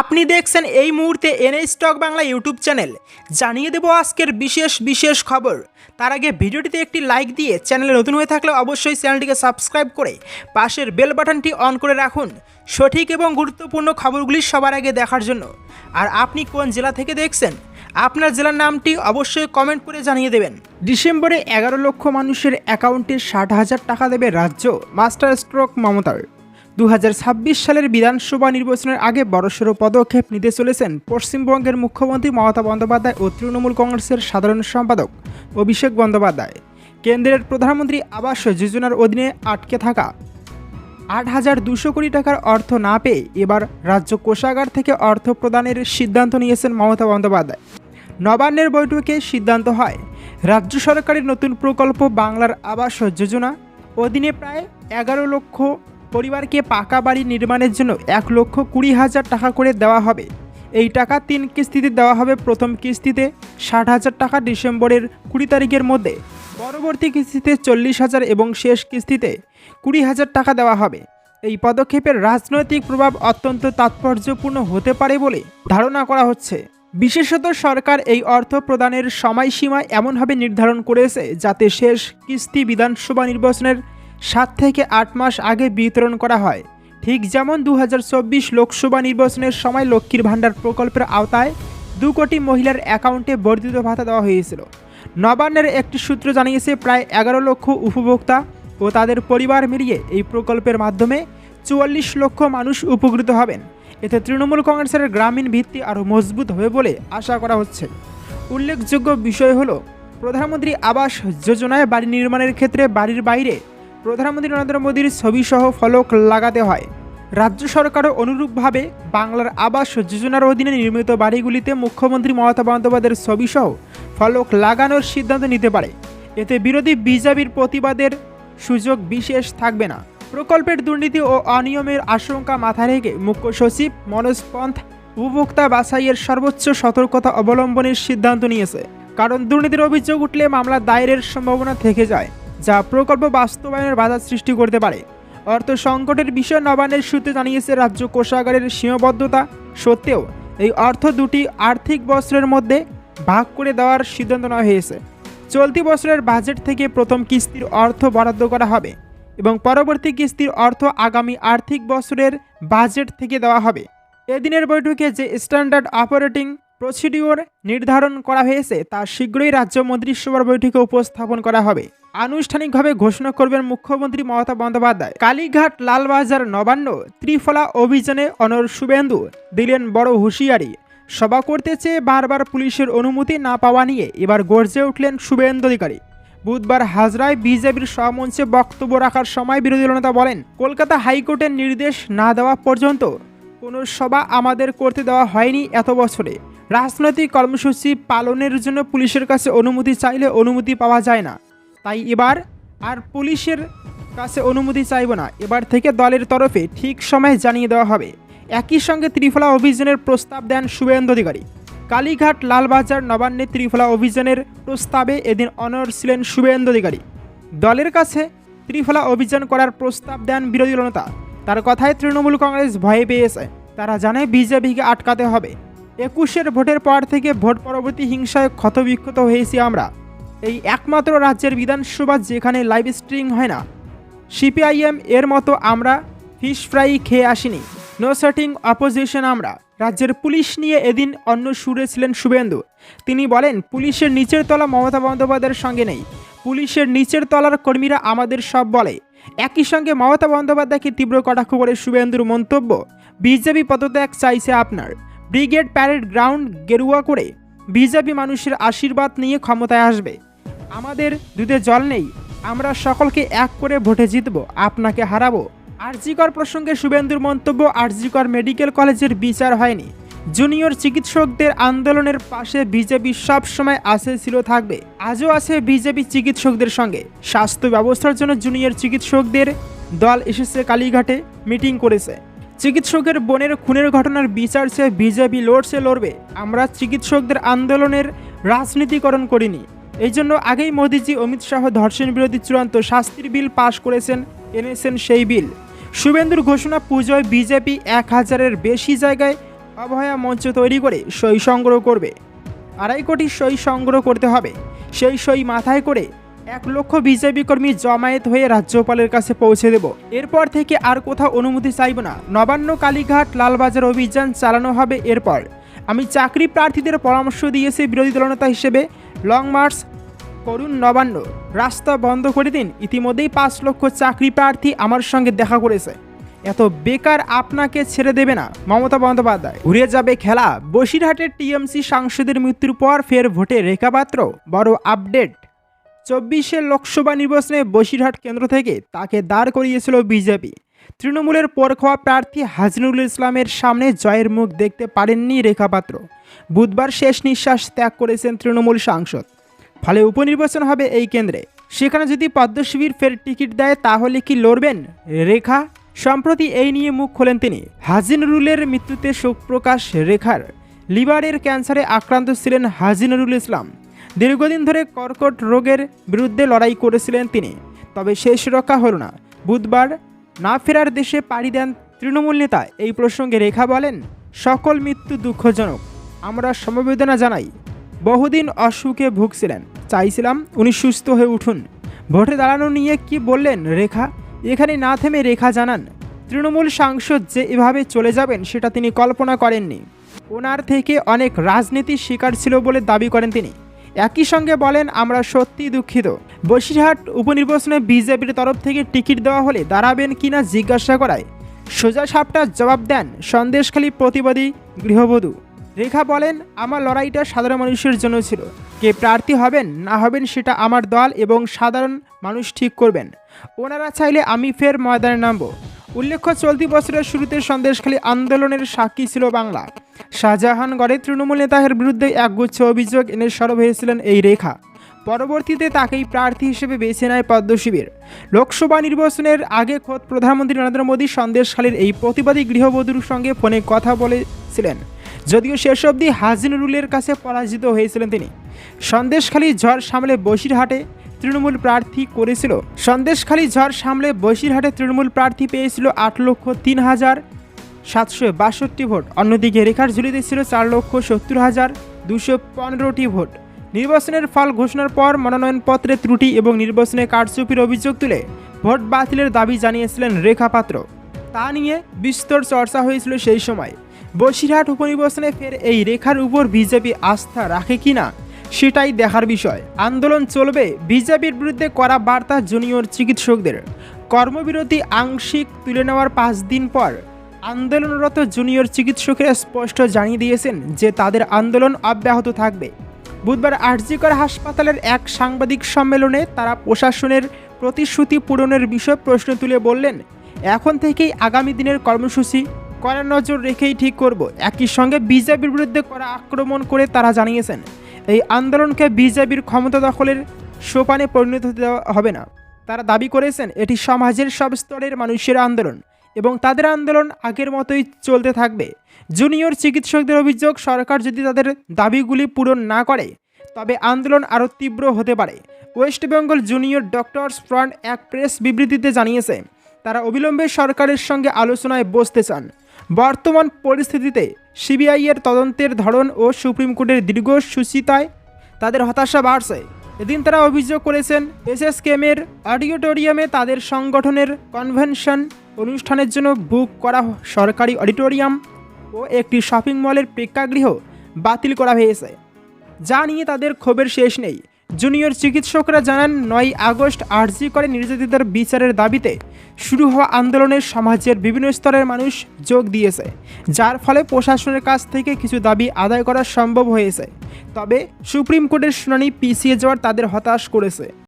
আপনি দেখছেন এই মুহূর্তে NA stock Bangla YouTube channel. জানিয়ে দেব আজকের বিশেষ বিশেষ খবর। তার আগে ভিডিওটিতে একটি লাইক দিয়ে চ্যানেলে নতুন হয়ে থাকলে অবশ্যই চ্যানেলটিকে সাবস্ক্রাইব করে পাশের বেল বাটনটি অন করে রাখুন। সঠিক এবং গুরুত্বপূর্ণ খবরগুলি সবার আগে দেখার জন্য। আর আপনি কোন জেলা থেকে দেখছেন, আপনার জেলার নামটি অবশ্যই কমেন্ট করে জানিয়ে দেবেন। ডিসেম্বরে এগারো লক্ষ মানুষের অ্যাকাউন্টে ষাট হাজার টাকা দেবে রাজ্য মাস্টার স্ট্রোক মমতার। দু হাজার ছাব্বিশ সালের বিধানসভা নির্বাচনের আগে বড়সড় পদক্ষেপ নিতে চলেছেন পশ্চিমবঙ্গের মুখ্যমন্ত্রী মমতা বন্দ্যোপাধ্যায় ও তৃণমূল কংগ্রেসের সাধারণ সম্পাদক অভিষেক বন্দ্যোপাধ্যায়। কেন্দ্রের প্রধানমন্ত্রী আবাস যোজনার অধীনে আটকে থাকা আট হাজার দুশো কোটি টাকার অর্থ না পেয়ে এবার রাজ্য কোষাগার থেকে অর্থ প্রদানের সিদ্ধান্ত নিয়েছেন মমতা বন্দ্যোপাধ্যায়। নবান্নের বৈঠকে সিদ্ধান্ত হয়, রাজ্য সরকারের নতুন প্রকল্প বাংলার আবাস যোজনা অধীনে প্রায় এগারো লক্ষ পরিবারকে পাকা বাড়ি নির্মাণের জন্য এক লক্ষ কুড়ি হাজার টাকা করে দেওয়া হবে। এই টাকা তিন কিস্তিতে দেওয়া হবে। প্রথম কিস্তিতে ষাট হাজার টাকা ডিসেম্বরের কুড়ি তারিখের মধ্যে। পরবর্তী কিস্তিতে চল্লিশ হাজার এবং শেষ কিস্তিতে কুড়ি হাজার টাকা দেওয়া হবে। এই পদক্ষেপের রাজনৈতিক প্রভাব অত্যন্ত তাৎপর্যপূর্ণ হতে পারে বলে ধারণা করা হচ্ছে। বিশেষত সরকার এই অর্থ প্রদানের সময়সীমা এমনভাবে নির্ধারণ করেছে যাতে শেষ কিস্তি বিধানসভা নির্বাচনের সাত থেকে আট মাস আগে বিতরণ করা হয়। ঠিক যেমন দু হাজার চব্বিশ লোকসভা নির্বাচনের সময় লক্ষ্মীর ভাণ্ডার প্রকল্পের আওতায় দু কোটি মহিলার অ্যাকাউন্টে বর্ধিত ভাতা দেওয়া হয়েছিল। নবান্নের একটি সূত্র জানিয়েছে, প্রায় এগারো লক্ষ উপভোক্তা ও তাদের পরিবার মিলিয়ে এই প্রকল্পের মাধ্যমে চুয়াল্লিশ লক্ষ মানুষ উপকৃত হবেন। এতে তৃণমূল কংগ্রেসের গ্রামীণ ভিত্তি আরও মজবুত হবে বলে আশা করা হচ্ছে। উল্লেখযোগ্য বিষয় হলো, প্রধানমন্ত্রী আবাস যোজনায় বাড়ি নির্মাণের ক্ষেত্রে বাড়ির বাইরে প্রধানমন্ত্রী নরেন্দ্র মোদীর ছবিসহ ফলক লাগাতে হয়। রাজ্য সরকারও অনুরূপভাবে বাংলার আবাস যোজনার অধীনে নির্মিত বাড়িগুলিতে মুখ্যমন্ত্রী মমতা বন্দ্যোপাধ্যায়ের ছবিসহ ফলক লাগানোর সিদ্ধান্ত নিতে পারে। এতে বিরোধী বিজেপির প্রতিবাদের সুযোগ বিশেষ থাকবে না। প্রকল্পের দুর্নীতি ও অনিয়মের আশঙ্কা মাথায় রেখে মুখ্য সচিব মনোজ পন্থ উপভোক্তা বাছাইয়ের সর্বোচ্চ সতর্কতা অবলম্বনের সিদ্ধান্ত নিয়েছে। কারণ দুর্নীতির অভিযোগ উঠলে মামলা দায়েরের সম্ভাবনা থেকে যায়। যা প্রকল্প বাস্তবায়নের বাধা সৃষ্টি করতে পারে। অর্থ সংকটের বিষয়ে নবান্নের সূত্রে জানিয়েছে রাজ্য কোষাগারের সীমাবদ্ধতা সত্ত্বেও এই অর্থ দুটি আর্থিক বছরের মধ্যে ভাগ করে দেওয়ার সিদ্ধান্ত নেওয়া হয়েছে। চলতি বছরের বাজেট থেকে প্রথম কিস্তির অর্থ বরাদ্দ করা হবে এবং পরবর্তী কিস্তির অর্থ আগামী আর্থিক বছরের বাজেট থেকে দেওয়া হবে। এদিনের বৈঠকে যে স্ট্যান্ডার্ড অপারেটিং প্রসিডিওর নির্ধারণ করা হয়েছে তা শীঘ্রই রাজ্য মন্ত্রিসভার বৈঠকে উপস্থাপন করা হবে। আনুষ্ঠানিকভাবে ঘোষণা করবেন মুখ্যমন্ত্রী মমতা বন্দ্যোপাধ্যায়। কালীঘাট লালবাজার নবান্ন, ত্রিফলা অভিযানে অনর শুভেন্দু, দিলেন বড় হুঁশিয়ারি। সভা করতে চেয়ে বারবার পুলিশের অনুমতি না পাওয়া নিয়ে এবার গর্জে উঠলেন শুভেন্দু অধিকারী। বুধবার হাজরায় বিজেপির সহমঞ্চে বক্তব্য রাখার সময় বিরোধী নেতা বলেন, কলকাতা হাইকোর্টের নির্দেশ না দেওয়া পর্যন্ত কোনো সভা আমাদের করতে দেওয়া হয়নি এত বছরে। রাজনৈতিক কর্মসূচি পালনের জন্য পুলিশের কাছে অনুমতি চাইলে অনুমতি পাওয়া যায় না। তাই এবার আর পুলিশের কাছে অনুমতি চাইব না। এবার থেকে দলের তরফে ঠিক সময় জানিয়ে দেওয়া হবে। একই সঙ্গে ত্রিফলা অভিযানের প্রস্তাব দেন শুভেন্দু অধিকারী। কালীঘাট লালবাজার নবান্নে ত্রিফলা অভিযানের প্রস্তাবে এদিন অনর ছিলেন শুভেন্দু অধিকারী। দলের কাছে ত্রিফলা অভিযান করার প্রস্তাব দেন বিরোধী নেতা তার কথায় তৃণমূল কংগ্রেস ভয়ে পেয়েছে। তারা জানে বিজেপিকে আটকাতে হবে। একুশের ভোটের পর থেকে ভোট পরবর্তী হিংসায় ক্ষতবিক্ষত হয়েছি আমরা। এই একমাত্র রাজ্যের বিধানসভা যেখানে লাইভ স্ট্রিং হয় না। সিপিআইএম এর মতো আমরা ফিশ ফ্রাই খেয়ে আসিনি। নো সেটিং অপোজিশন আমরা। রাজ্যের পুলিশ নিয়ে এদিন অন্য সুরে ছিলেন শুভেন্দু। তিনি বলেন, পুলিশের নিচের তলা মমতা বন্দ্যোপাধ্যায়ের সঙ্গে নেই। পুলিশের নিচের তলার কর্মীরা আমাদের সব বলে। একই সঙ্গে মমতা বন্দ্যোপাধ্যায়কে তীব্র কটাক্ষ করে শুভেন্দুর মন্তব্য, বিজেপি পদত্যাগ চাইছে আপনার। ব্রিগেড প্যারেড গ্রাউন্ড গেরুয়া করে বিজেপি মানুষের আশীর্বাদ নিয়ে ক্ষমতায় আসবে। আমাদের দুধে জল নেই, আমরা সকলকে এক করে ভোটে জিতব, আপনাকে হারাবো। আরজিকর প্রসঙ্গে শুভেন্দুর মন্তব্য, আরজিকর মেডিকেল কলেজের বিচার হয়নি। জুনিয়র চিকিৎসকদের আন্দোলনের পাশে বিজেপি সব সময় আছে, ছিল, থাকবে। আজও আছে বিজেপি চিকিৎসকদের সঙ্গে। স্বাস্থ্য ব্যবস্থার জন্য জুনিয়র চিকিৎসকদের দল এসেছে কালীঘাটে, মিটিং করেছে। চিকিৎসকের বোনের খুনের ঘটনার বিচার চেয়ে বিজেপি লড়ছে, লড়বে। আমরা চিকিৎসকদের আন্দোলনের রাজনীতিকরণ করিনি। এই জন্য আগেই মোদিজি, অমিত শাহ, ধর্ষণ বিরোধী চূড়ান্ত শাস্তির বিল পাশ করেছেন, এনেছেন সেই বিল। শুভেন্দুর ঘোষণা পুজোয় বিজেপি এক হাজারের বেশি জায়গায় অভয়া মঞ্চ তৈরি করে সই সংগ্রহ করবে। আড়াই কোটি সই সংগ্রহ করতে হবে। সেই সই মাথায় করে এক লক্ষ বিজেপি কর্মী জমায়েত হয়ে রাজ্যপালের কাছে পৌঁছে দেব। এরপর থেকে আর কোথাও অনুমতি চাইব না। নবান্ন কালীঘাট লালবাজার অভিযান চালানো হবে এরপর। আমি চাকরি প্রার্থীদের পরামর্শ দিয়েছি বিরোধী দলনেতা হিসেবে। লং মার্চ করুন নবান্ন। রাস্তা বন্ধ করে দিন। ইতিমধ্যেই পাঁচ লক্ষ চাকরি প্রার্থী আমার সঙ্গে দেখা করেছে। এত বেকার আপনাকে ছেড়ে দেবে না, মমতা বন্দ্যোপাধ্যায়। ঘুরে যাবে খেলা। বসিরহাটের টিএমসি সাংসদের মৃত্যুর পর ফের ভোটে রেখাপাত্র। বড় আপডেট। চব্বিশে লোকসভা নির্বাচনে বসিরহাট কেন্দ্র থেকে তাকে দাঁড় করিয়েছিল বিজেপি। তৃণমূলের পরখোয়া প্রার্থী হাজনুল ইসলামের সামনে জয়ের মুখ দেখতে পারেননি রেখাপাত্র। বুধবার শেষ নিঃশ্বাস ত্যাগ করেছেন তৃণমূল সাংসদ। ফলে উপনির্বাচন হবে এই কেন্দ্রে। সেখানে যদি পদ্মশিবির ফের টিকিট দেয়, তাহলে কি লড়বেন? রেখা, সম্প্রতি এই নিয়ে মুখ খোলেন তিনি। হাজিনুরুলের মৃত্যুতে শোক প্রকাশ রেখার। লিভারের ক্যান্সারে আক্রান্ত ছিলেন হাজিনুরুল ইসলাম। দীর্ঘদিন ধরে কর্কট রোগের বিরুদ্ধে লড়াই করেছিলেন তিনি। তবে শেষ রক্ষা হল না। বুধবার না ফেরার দেশে পাড়ি দেন তৃণমূল নেতা। এই প্রসঙ্গে রেখা বলেন, সকল মৃত্যু দুঃখজনক। আমরা সমবেদনা জানাই। বহুদিন অসুখে ভুগছিলেন। চাইছিলাম উনি সুস্থ হয়ে উঠুন। ভোটে দাঁড়ানো নিয়ে কি বললেন রেখা? এখানে না থেমে রেখা জানান, তৃণমূল সাংসদ যে এভাবে চলে যাবেন সেটা তিনি কল্পনা করেননি। ওনার থেকে অনেক রাজনীতির শিকার ছিল বলে দাবি করেন তিনি। একই সঙ্গে বলেন, আমরা সত্যি দুঃখিত। বসিরহাট উপনির্বাচনে বিজেপির তরফ থেকে টিকিট দেওয়া হলে দাঁড়াবেন কিনা জিজ্ঞাসা করায় সোজা সাপটা জবাব দেন সন্দেশখালী প্রতিবাদী গৃহবধূ। রেখা বলেন, আমার লড়াইটা সাধারণ মানুষের জন্য ছিল। কে প্রার্থী হবেন, না হবেন সেটা আমার দল এবং সাধারণ মানুষ ঠিক করবেন। ওনারা চাইলে আমি ফের ময়দানে নামব। উল্লেখ্য, চলতি বছরের শুরুতে সন্দেশখালী আন্দোলনের সাক্ষী ছিল বাংলা। শাহজাহানগড়ে তৃণমূল নেতাদের বিরুদ্ধে একগুচ্ছ অভিযোগ এনে সরব হয়েছিলেন এই রেখা। পরবর্তীতে তাকেই প্রার্থী হিসেবে বেছে নেয় পদ্মশিবির লোকসভা নির্বাচনের আগে খোদ প্রধানমন্ত্রী নরেন্দ্র মোদী সন্দেশখালীর এই প্রতিবাদী গৃহবধূর সঙ্গে ফোনে কথা বলেছিলেন। যদিও শেষ অবধি হাজিনুরুলের কাছে পরাজিত হয়েছিলেন তিনি। সন্দেশখালী ঝড় সামলে বসিরহাটে তৃণমূল প্রার্থী করেছিল। সন্দেশখালী ঝড় সামলে বসিরহাটে তৃণমূল প্রার্থী পেয়েছিল আট লক্ষ তিন হাজার সাতশো বাষট্টি ভোট। অন্যদিকে রেখার ঝুলিতে ছিল চার লক্ষ সত্তর হাজার দুশো পনেরোটি ভোট। নির্বাচনের ফল ঘোষণার পর মনোনয়নপত্রে ত্রুটি এবং নির্বাচনে কারচুপির অভিযোগ তুলে ভোট বাতিলের দাবি জানিয়েছিলেন রেখা পাত্র। তা নিয়ে বিস্তর চর্চা হয়েছিল সেই সময়। বসিরহাট উপনির্বাচনে ফের এই রেখার উপর বিজেপি আস্থা রাখে কিনা সেটাই দেখার বিষয়। আন্দোলন চলবে বিজেপির বিরুদ্ধে করা বার্তা জুনিয়র চিকিৎসকদের। কর্মবিরতি আংশিক তুলে নেওয়ার পাঁচ দিন পর আন্দোলনরত জুনিয়র চিকিৎসকেরা স্পষ্ট জানিয়ে দিয়েছেন যে তাদের আন্দোলন অব্যাহত থাকবে। বুধবার আরজিকর হাসপাতালের এক সাংবাদিক সম্মেলনে তারা প্রশাসনের প্রতিশ্রুতি পূরণের বিষয়ে প্রশ্ন তুলে বললেন, এখন থেকেই আগামী দিনের কর্মসূচি কড়া নজর রেখেই ঠিক করব। একই সঙ্গে বিজেপির বিরুদ্ধে করা আক্রমণ করে তারা জানিয়েছেন, এই আন্দোলনকে বিজেপির ক্ষমতা দখলের সোপানে পরিণত দেওয়া হবে না। তারা দাবি করেছেন, এটি সমাজের সব স্তরের মানুষের আন্দোলন এবং তাদের আন্দোলন আগের মতোই চলতে থাকবে। জুনিয়র চিকিৎসকদের অভিযোগ, সরকার যদি তাদের দাবিগুলি পূরণ না করে, তবে আন্দোলন আরও তীব্র হতে পারে। West Bengal junior doctors front এক প্রেস বিবৃতিতে জানিয়েছে, তারা অবিলম্বে সরকারের সঙ্গে আলোচনায় বসতে চান। বর্তমান পরিস্থিতিতে সিবিআইয়ের তদন্তের ধরন ও সুপ্রিম কোর্টের দীর্ঘ সূচিতায় তাদের হতাশা বাড়ছে। এদিন তারা অভিযোগ করেছেন এসএসকেমের অডিটোরিয়ামে তাদের সংগঠনের কনভেনশন অনুষ্ঠানের জন্য বুক করা সরকারি অডিটোরিয়াম ও একটি শপিং মলের প্রেক্ষাগৃহ বাতিল করা হয়েছে। যা নিয়ে তাদের ক্ষোভের শেষ নেই। জুনিয়র চিকিৎসকরা জানান নয় আগস্ট আর্জি করে নির্যাতিতার বিচারের দাবিতে শুরু হওয়া আন্দোলনে সমাজের বিভিন্ন স্তরের মানুষ যোগ দিয়েছে, যার ফলে প্রশাসনের কাছ থেকে কিছু দাবি আদায় করা সম্ভব হয়েছে। তবে সুপ্রিম কোর্টের শুনানি পিছিয়ে যাওয়ার তাদের হতাশ করেছে।